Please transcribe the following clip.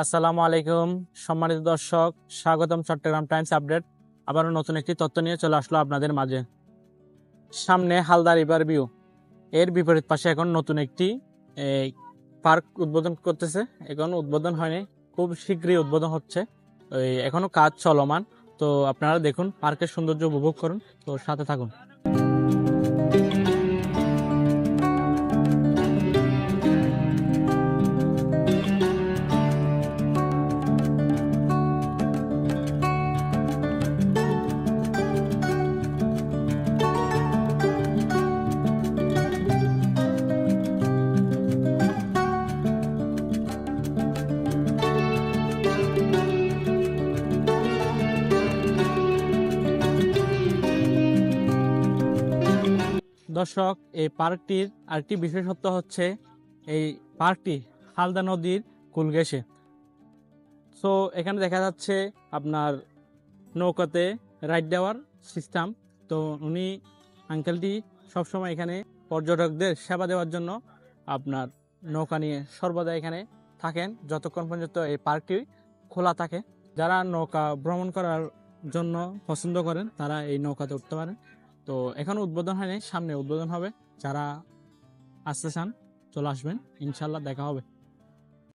আসসালামু আলাইকুম, সম্মানিত দর্শক, স্বাগতম চট্টগ্রাম টাইমস আপডেট। আবারও নতুন একটি তথ্য নিয়ে চলে আসলো আপনাদের মাঝে। সামনে হালদা রিভার ভিউ। এর বিপরীত পাশে এখন নতুন একটি পার্ক উদ্বোধন করতেছে। এখন উদ্বোধন হয়নি, খুব শীঘ্রই উদ্বোধন হচ্ছে। ওই এখনও কাজ চলমান। তো আপনারা দেখুন, পার্কের সৌন্দর্য উপভোগ করুন। তো সাথে থাকুন। দর্শক, এই পার্কটির আরেকটি বিশেষত্ব হচ্ছে এই পার্কটি হালদা নদীর কুল ঘেঁষে। সো এখানে দেখা যাচ্ছে আপনার নৌকাতে রাইড দেওয়ার সিস্টেম তো উনি আঙ্কেলটি সবসময় এখানে পর্যটকদের সেবা দেওয়ার জন্য আপনার নৌকা নিয়ে সর্বদা এখানে থাকেন, যতক্ষণ পর্যন্ত এই পার্কটি খোলা থাকে। যারা নৌকা ভ্রমণ করার জন্য পছন্দ করেন, তারা এই নৌকাতে উঠতে পারেন। তো এখনও উদ্বোধন হয়নি, সামনে উদ্বোধন হবে। যারা আসতে চান, চলে আসবেন। ইনশাল্লাহ দেখা হবে।